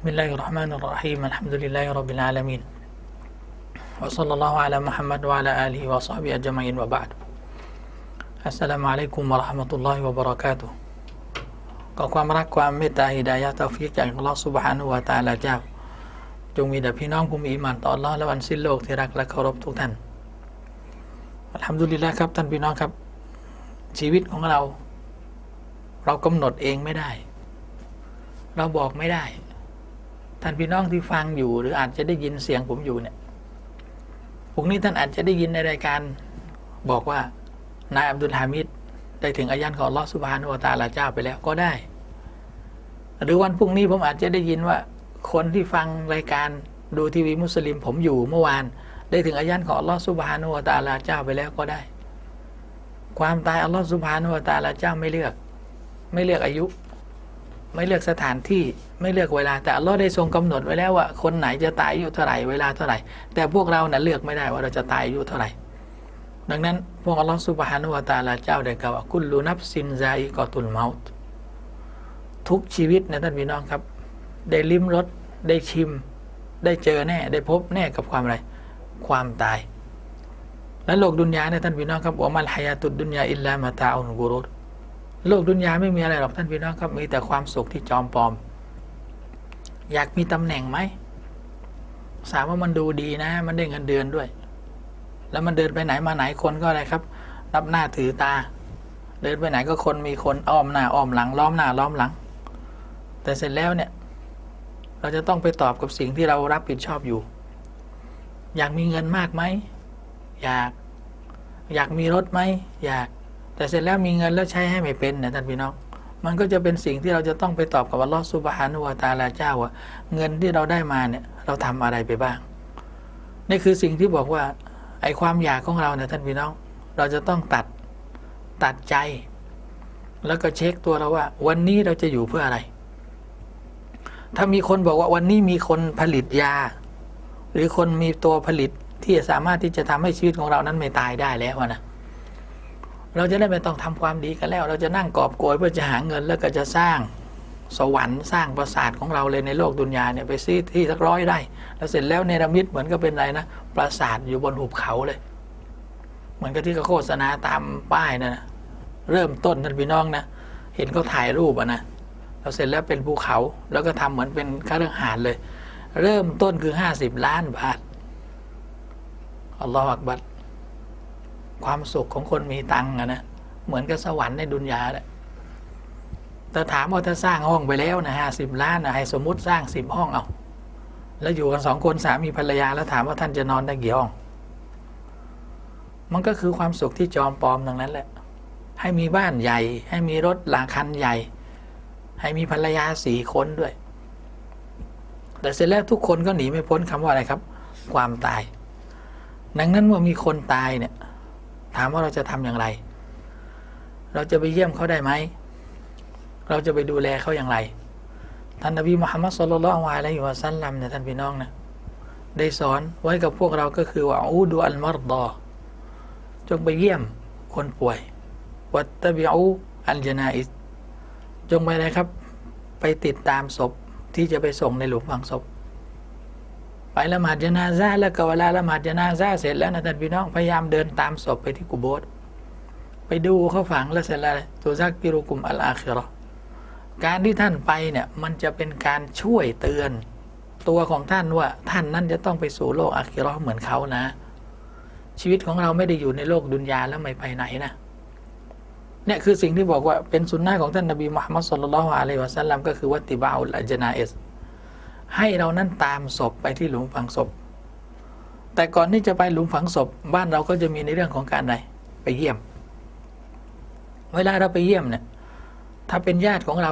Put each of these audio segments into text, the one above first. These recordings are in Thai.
الله الرحمن الرحيم الحمد لله رب العالمين وصلى الله على محمد وعلى آله وصحبه أجمعين وبعد السلام عليكم ورحمة الله وبركاته ขอความรักความเมตตาฮิดายะห์เตาฟิกจากอัลลอฮฺซุบฮานุวะตะอาลาเจ้า จงมีแด่พี่น้องผู้มีอีหมานต่ออัลลอฮ์และวันสิ้นโลกที่รักและเคารพทุกท่านอัลฮัมดุลิลละครับท่านพี่น้องครับ ชีวิตของเรา เรากำหนดเองไม่ได้ เราบอกไม่ได้ ท่านพี่น้องที่ฟังอยู่หรืออาจจะได้ยินเสียงผมอยู่เนี่ยพวกนี้ท่านอาจจะได้ยินในรายการบอกว่านายอับดุลฮามิดได้ถึงอายันของอัลลอฮฺสุบฮานุวะตาลาเจ้าไปแล้วก็ได้ หรือวันพรุ่งนี้ผมอาจจะได้ยินว่า คนที่ฟังรายการดูทีวีมุสลิมผมอยู่เมื่อวาน ได้ถึงอายันของอัลลอฮฺสุบฮานุวะตาลาเจ้าไปแล้วก็ได้ ความตายอัลลอฮฺสุบฮานุวะตาลาเจ้าไม่เลือก ไม่เลือกอายุ ไม่เลือกสถานที่ไม่เลือกเวลา แต่อัลลอฮ์ได้ทรงกำหนดไว้แล้วว่าคนไหนจะตายอายุเท่าไหร่เวลาเท่าไหร่ แต่พวกเราน่ะเลือกไม่ได้ว่าเราจะตายอายุเท่าไหร่ ดังนั้นพวกอัลลอฮ์สุบฮานุวะตาลาเจ้าได้กล่าวว่ากุลลูนับซินซาอิกอตุลเมาต์ทุกชีวิตนะท่านพี่น้องครับ ได้ลิ้มรสได้ชิม ได้เจอแน่ได้พบแน่กับความอะไร ความตาย และโลกดุนยาเนี่ยท่านพี่น้องครับว่ามันฮายาตุดดุนยาอิลลามาตาอุนกุรุร โลกดุนยาไม่มีอะไรหรอกท่านพี่น้องครับ มีแต่ความสุขที่จอมปลอม อยากมีตำแหน่งไหมสามว่ามันดูดีนะ มันได้เงินเดือนด้วย แล้วมันเดินไปไหนมาไหนคนก็อะไรครับรับหน้าถือตา เดินไปไหนก็คนมีคนอ้อมหน้าอ้อมหลัง ล้อมหน้าล้อมหลัง แต่เสร็จแล้วเนี่ย เราจะต้องไปตอบกับสิ่งที่เรารับผิดชอบอยู่ อยากมีเงินมากไหมอยาก อยากมีรถไหมอยาก แต่เสร็จแล้วมีเงินแล้วใช้ให้ไม่เป็นนะท่านพี่น้องมันก็จะเป็นสิ่งที่เราจะต้องไปตอบกับอัลลอฮฺซุบฮานุวะตาลาเจ้าว่า เงินที่เราได้มาเนี่ยเราทำอะไรไปบ้าง นี่คือสิ่งที่บอกว่าไอ้ความอยากของเราเนี่ยท่านพี่น้อง เราจะต้องตัดตัดใจ แล้วก็เช็คตัวเราว่า วันนี้เราจะอยู่เพื่ออะไร ถ้ามีคนบอกว่าวันนี้มีคนผลิตยา หรือคนมีตัวผลิตที่สามารถที่จะทำให้ชีวิตของเรานั้นไม่ตายได้แล้วอะนะ เราจะได้ไม่ต้องทำความดีกันแล้ว เราจะนั่งกอบโกยเพื่อจะหาเงินแล้วก็จะสร้างสวรรค์สร้างปราสาทของเราเลยในโลกดุนยาเนี่ยไปซื้อที่สักร้อยไร่แล้วเสร็จแล้วเนรมิตเหมือนก็เป็นอะไรนะปราสาทอยู่บนหุบเขาเลย เหมือนกับที่เขาโฆษณาตามป้ายนะนะเริ่มต้นท่านพี่น้องนะเห็นเขาถ่ายรูปอะนะแล้วเสร็จแล้วเป็นภูเขาแล้วก็ทำเหมือนเป็นข้าเรื่องหาดเลย เริ่มต้นคือห้าสิบล้านบาทอัลลอฮฺอักบัร ความสุขของคนมีตังค์อะนะเหมือนกับสวรรค์ในดุนยาแหละแต่ถามว่าถ้าสร้างห้องไปแล้วนะห้าสิบล้านนะให้สมมติสร้างสิบห้องเอาแล้วอยู่กันสองคนสามีภรรยาแล้วถามว่าท่านจะนอนได้กี่ห้อง มันก็คือความสุขที่จอมปลอมดังนั้นแหละ ให้มีบ้านใหญ่ ให้มีรถหลางคันใหญ่ ให้มีภรรยาสี่คนด้วย แต่เสร็จแล้วทุกคนก็หนีไม่พ้นคำว่าอะไรครับ ความตาย ดังนั้นเมื่อมีคนตายเนี่ย ถามว่าเราจะทำอย่างไร เราจะไปเยี่ยมเขาได้ไหม เราจะไปดูแลเขาอย่างไร ท่านนบีมุฮัมมัดสุลลัลลอฮุอะลัยฮิวะสัลลัมเนี่ยท่านพี่น้องนะได้สอนไว้กับพวกเราก็คือว่าอูดูอัลมารดอจงไปเยี่ยมคนป่วย วัตตบิอูอัลจนาอิสจงไปเลยครับ ไปติดตามศพที่จะไปส่งในหลุมฝังศพ ไปละหมาดจนาซาแล้วก็เวลาละหมาดจนาซาเสร็จแล้วนะท่านพี่น้องพยายามเดินตามศพไปที่กุโบสไปดูเขาฝังแล้วเสร็จแล้วตัวซักกิรุกุมอัลอาคิรอการที่ท่านไปเนี่ยมันจะเป็นการช่วยเตือนตัวของท่านว่าท่านนั้นจะต้องไปสู่โลกอาคิรอเหมือนเขานะ ชีวิตของเราไม่ได้อยู่ในโลกดุนยาแล้วไม่ไปไหนนะเนี่ยคือสิ่งที่บอกว่าเป็นสุนนะของท่านนบีมุฮัมมัดสุลลัลลอฮุอะลัยฮิวะสัลลัมก็คือวัติบาอุลอัจนาเอส ให้เรานั้นตามศพไปที่หลุมฝังศพ แต่ก่อนที่จะไปหลุมฝังศพ บ้านเราก็จะมีในเรื่องของการใดไปเยี่ยม เวลาเราไปเยี่ยมเนี่ยถ้าเป็นญาติของเรา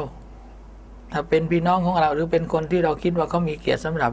ถ้าเป็นพี่น้องของเราหรือเป็นคนที่เราคิดว่าเขามีเกียรติสำหรับ